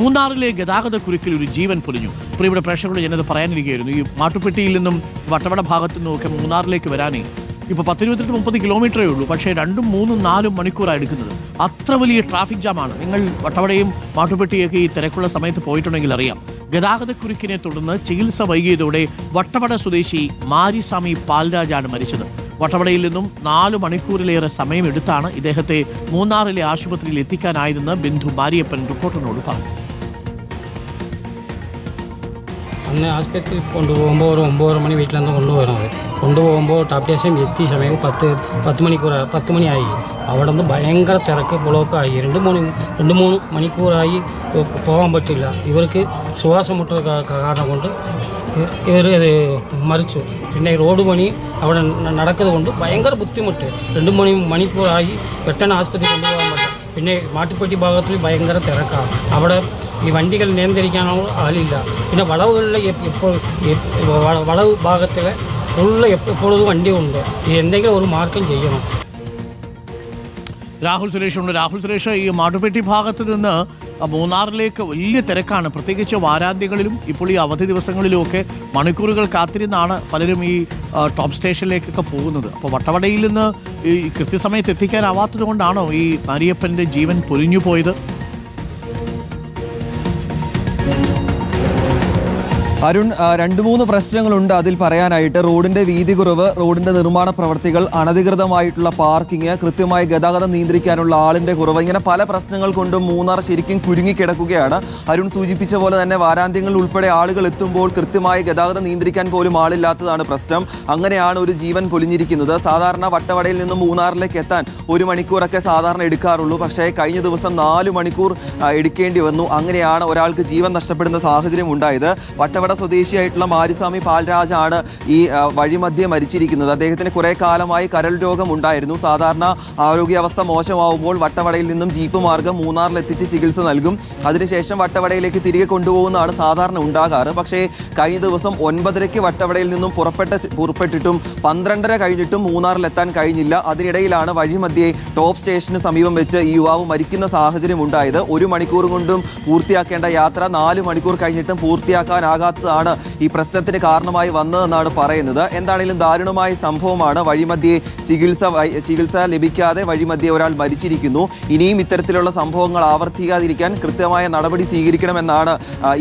മൂന്നാറിലെ ഗതാഗത കുരുക്കിൽ ഒരു ജീവൻ പൊലിഞ്ഞു. പ്രിയയുടെ പ്രേക്ഷകരോട് ഞാനത് പറയാനിരിക്കുകയായിരുന്നു. ഈ മാട്ടുപ്പെട്ടിയിൽ നിന്നും വട്ടവട ഭാഗത്തു നിന്നും ഒക്കെ മൂന്നാറിലേക്ക് വരാനേ ഇപ്പോൾ പത്തിരുപത്തെട്ട് മുപ്പത് കിലോമീറ്ററേ ഉള്ളൂ പക്ഷേ രണ്ടും മൂന്നും നാലും മണിക്കൂറാണ് എടുക്കുന്നത്. അത്ര വലിയ ട്രാഫിക് ജാമാണ്. നിങ്ങൾ വട്ടവടയും മാട്ടുപ്പെട്ടിയൊക്കെ ഈ തിരക്കുള്ള സമയത്ത് പോയിട്ടുണ്ടെങ്കിൽ അറിയാം. ഗതാഗതക്കുരുക്കിനെ തുടർന്ന് ചികിത്സ വൈകിയതോടെ വട്ടവട സ്വദേശി മാരിസ്വാമി പാൽരാജാണ് മരിച്ചത്. വട്ടവടയിൽ നിന്നും നാലു മണിക്കൂറിലേറെ സമയമെടുത്താണ് ഇദ്ദേഹത്തെ മൂന്നാറിലെ ആശുപത്രിയിൽ എത്തിക്കാനായതെന്ന് ബിന്ദു മാരിയപ്പൻ റിപ്പോർട്ടറിനോട് പറഞ്ഞു. അന്ന് ആശുപത്രിയിൽ കൊണ്ടുപോകുമ്പോൾ ഒരു ഒമ്പതര മണി വീട്ടിലെന്ന് കൊണ്ടുപോകണത് കൊണ്ടുപോകുമ്പോൾ ടോപ്പ് സ്റ്റേഷൻ എത്തിയ സമയം പത്ത് പത്ത് മണിക്കൂർ പത്ത് മണിയായി അവിടെ നിന്ന് ഭയങ്കര തിരക്ക് ബ്ലോക്കായി രണ്ട് മൂന്ന് രണ്ട് മൂന്ന് മണിക്കൂറായി പോകാൻ പറ്റില്ല. ഇവർക്ക് ശ്വാസം മുട്ടൽ കാ- കാരണം കൊണ്ട് ഇവർ ഇത് മരിച്ചു. പിന്നെ ഈ റോഡ് പണി അവിടെ ന- നടക്കുന്നത് കൊണ്ട് ഭയങ്കര ബുദ്ധിമുട്ട്. രണ്ട് മണി മണിക്കൂറായി പെട്ടെന്ന് ആശുപത്രി കൊണ്ടുപോകാൻ പറ്റില്ല. പിന്നെ മാട്ടുപ്പെട്ടി ഭാഗത്തിൽ ഭയങ്കര തിരക്കാണ് അവിടെ ഈ വണ്ടികൾ നിയന്ത്രിക്കാനോ ആളില്ല. പിന്നെ വളവുകളിൽ ഇപ്പോൾ വളവ് ഭാഗത്തിൽ ഫുള്ള് എപ്പോഴും വണ്ടിയുണ്ട് ഈ എന്തെങ്കിലും ഒരു മാർക്കം ചെയ്യണം. രാഹുൽ സുരേഷ് ഉണ്ട്. രാഹുൽ സുരേഷ് ഈ മാട്ടുപെട്ടി ഭാഗത്ത് നിന്ന് മൂന്നാറിലേക്ക് വലിയ തിരക്കാണ്. പ്രത്യേകിച്ച് വാരാന്ത്യങ്ങളിലും ഇപ്പോൾ ഈ അവധി ദിവസങ്ങളിലും ഒക്കെ മണിക്കൂറുകൾ കാത്തിരുന്നാണ് പലരും ഈ ടോപ്പ് സ്റ്റേഷനിലേക്കൊക്കെ പോകുന്നത്. അപ്പോൾ വട്ടവടയിൽ നിന്ന് ഈ കൃത്യസമയത്ത് എത്തിക്കാനാവാത്തത് കൊണ്ടാണോ ഈ മാരിയപ്പന്റെ ജീവൻ പൊലിഞ്ഞു പോയത് അരുൺ രണ്ട് മൂന്ന് പ്രശ്നങ്ങളുണ്ട് അതിൽ പറയാനായിട്ട്. റോഡിന്റെ വീതി കുറവ് റോഡിന്റെ നിർമ്മാണ പ്രവർത്തികൾ അനധികൃതമായിട്ടുള്ള പാർക്കിംഗ് കൃത്യമായി ഗതാഗതം നിയന്ത്രിക്കാനുള്ള ആളിന്റെ കുറവ്. ഇങ്ങനെ പല പ്രശ്നങ്ങൾ കൊണ്ടും മൂന്നാർ ശരിക്കും കുരുങ്ങിക്കിടക്കുകയാണ് അരുൺ സൂചിപ്പിച്ച പോലെ തന്നെ വാരാന്ത്യങ്ങളിൽ ഉൾപ്പെടെ ആളുകൾ എത്തുമ്പോൾ കൃത്യമായി ഗതാഗതം നിയന്ത്രിക്കാൻ പോലും ആളില്ലാത്തതാണ് പ്രശ്നം. അങ്ങനെയാണ് ഒരു ജീവൻ പൊലിഞ്ഞിരിക്കുന്നത്. സാധാരണ വട്ടവടയിൽ നിന്നും മൂന്നാറിലേക്ക് എത്താൻ ഒരു മണിക്കൂറൊക്കെ സാധാരണ എടുക്കാറുള്ളൂ. പക്ഷേ കഴിഞ്ഞ ദിവസം നാല് മണിക്കൂർ എടുക്കേണ്ടി വന്നു. അങ്ങനെയാണ് ഒരാൾക്ക് ജീവൻ നഷ്ടപ്പെടുന്ന സാഹചര്യം ഉണ്ടായത്. വട്ടവട സ്വദേശിയായിട്ടുള്ള മാരിസ്വാമി പാൽരാജാണ് ഈ വഴിമധ്യേ മരിച്ചിരിക്കുന്നത്. അദ്ദേഹത്തിന് കുറെ കാലമായി കരൾ രോഗം ഉണ്ടായിരുന്നു സാധാരണ ആരോഗ്യാവസ്ഥ മോശമാവുമ്പോൾ വട്ടവടയിൽ നിന്നും ജീപ്പ് മാർഗം മൂന്നാറിലെത്തിച്ച് ചികിത്സ നൽകും. അതിനുശേഷം വട്ടവടയിലേക്ക് തിരികെ കൊണ്ടുപോകുന്നതാണ് സാധാരണ ഉണ്ടാകാറ്. പക്ഷേ കഴിഞ്ഞ ദിവസം ഒൻപതരയ്ക്ക് വട്ടവടയിൽ നിന്നും പുറപ്പെട്ട പുറപ്പെട്ടിട്ടും പന്ത്രണ്ടര കഴിഞ്ഞിട്ടും മൂന്നാറിലെത്താൻ കഴിഞ്ഞില്ല. അതിനിടയിലാണ് വഴിമധ്യേ ടോപ്പ് സ്റ്റേഷന് സമീപം വെച്ച് ഈ യുവാവ് മരിക്കുന്ന സാഹചര്യം ഉണ്ടായത്. ഒരു മണിക്കൂർ കൊണ്ടും പൂർത്തിയാക്കേണ്ട യാത്ര നാല് മണിക്കൂർ കഴിഞ്ഞിട്ടും പൂർത്തിയാക്കാനാകാത്തതാണ് ഈ പ്രശ്നത്തിന് കാരണമായി വന്നതെന്നാണ് പറയുന്നത്. എന്താണെങ്കിലും ദാരുണമായ സംഭവമാണ്. വഴിമധ്യേ ചികിത്സ ചികിത്സ ലഭിക്കാതെ വഴിമധ്യേ ഒരാൾ മരിച്ചിരിക്കുന്നു. ഇനിയും ഇത്തരത്തിലുള്ള സംഭവങ്ങൾ ആവർത്തിക്കാതിരിക്കാൻ കൃത്യമായ നടപടി സ്വീകരിക്കണമെന്നാണ്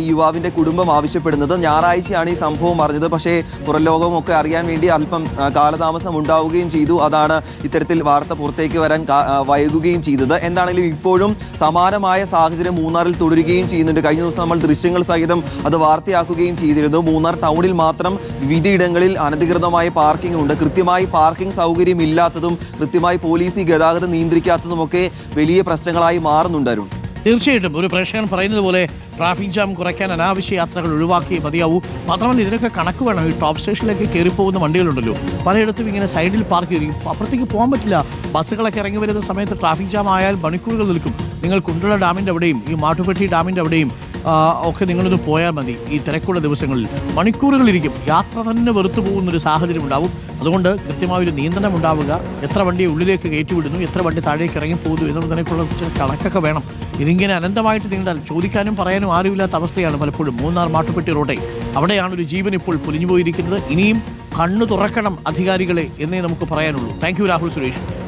ഈ യുവാവിന്റെ കുടുംബം ആവശ്യപ്പെടുന്നത്. ഞായറാഴ്ചയാണ് ഈ സംഭവം അറിഞ്ഞത്. പക്ഷേ പുറലോകമൊക്കെ അറിയാൻ വേണ്ടി അല്പം കാലതാമസം ഉണ്ടാവുകയും ചെയ്തു. അതാണ് ഇത്തരത്തിൽ വാർത്ത പുറത്തേക്ക് വരാൻ വൈകുകയും ചെയ്തത്. എന്താണെങ്കിലും ഇപ്പോഴും സമാനമായ സാഹചര്യം മൂന്നാറിൽ തുടരുകയും ചെയ്യുന്നുണ്ട്. കഴിഞ്ഞ ദിവസം നമ്മൾ ദൃശ്യങ്ങൾ സഹിതം അത് വാർത്തയാക്കുകയും ചെയ്തിരുന്നു. മൂന്നാർ ടൗണിൽ മാത്രം വിവിധയിടങ്ങളിൽ അനധികൃതമായ പാർക്കിംഗ് ഉണ്ട് കൃത്യമായി പാർക്കിംഗ് സൗകര്യം ഇല്ലാത്തതും കൃത്യമായി പോലീസ് ഗതാഗതം നിയന്ത്രിക്കാത്തതുമൊക്കെ വലിയ പ്രശ്നങ്ങളായി മാറുന്നുണ്ട് അരുൺ. തീർച്ചയായിട്ടും. ഒരു പ്രേക്ഷകൻ പറയുന്നത് പോലെ ട്രാഫിക് ജാം കുറയ്ക്കാൻ അനാവശ്യ യാത്രകൾ ഒഴിവാക്കി മതിയാവൂ. മാത്രമല്ല ഇതിനൊക്കെ കണക്ക് വേണം. ഈ ടോപ്പ് സ്റ്റേഷനിലേക്ക് കയറി പോകുന്ന വണ്ടികളുണ്ടല്ലോ. പലയിടത്തും ഇങ്ങനെ സൈഡിൽ പാർക്ക് ചെയ്തിരിക്കും അപ്പുറത്തേക്ക് പോകാൻ പറ്റില്ല. ബസ്സുകളൊക്കെ ഇറങ്ങി വരുന്ന സമയത്ത് ട്രാഫിക് ജാം ആയാൽ മണിക്കൂറുകൾ നിൽക്കും. നിങ്ങൾ കുണ്ടുള്ള ഡാമിന്റെ അവിടെയും ഈ മാട്ടുപെട്ടി ഡാമിന്റെ അവിടെയും. ഒക്കെ നിങ്ങളൊന്ന് പോയാൽ മതി. ഈ തിരക്കുള്ള ദിവസങ്ങളിൽ മണിക്കൂറുകൾ ഇരിക്കും യാത്ര തന്നെ വെറുത്തു പോകുന്ന ഒരു സാഹചര്യം ഉണ്ടാവും അതുകൊണ്ട് കൃത്യമായ ഒരു നിയന്ത്രണം ഉണ്ടാവുക. എത്ര വണ്ടി ഉള്ളിലേക്ക് കയറ്റിവിടുന്നു എത്ര വണ്ടി താഴേക്ക് ഇറങ്ങി പോകുന്നു എന്നുള്ളതിനെക്കുള്ള ചില കണക്കൊക്കെ വേണം. ഇതിങ്ങനെ അനന്തമായിട്ട് നീണ്ടാൽ ചോദിക്കാനും പറയാനും ആരുമില്ലാത്ത അവസ്ഥയാണ് പലപ്പോഴും മൂന്നാർ മാട്ടുപ്പെട്ടി റോഡേ. അവിടെയാണ് ഒരു ജീവൻ ഇപ്പോൾ പൊലിഞ്ഞു പോയിരിക്കുന്നത് ഇനിയും കണ്ണു തുറക്കണം അധികാരികളെ എന്നേ നമുക്ക് പറയാനുള്ളൂ. താങ്ക് രാഹുൽ സുരേഷ്.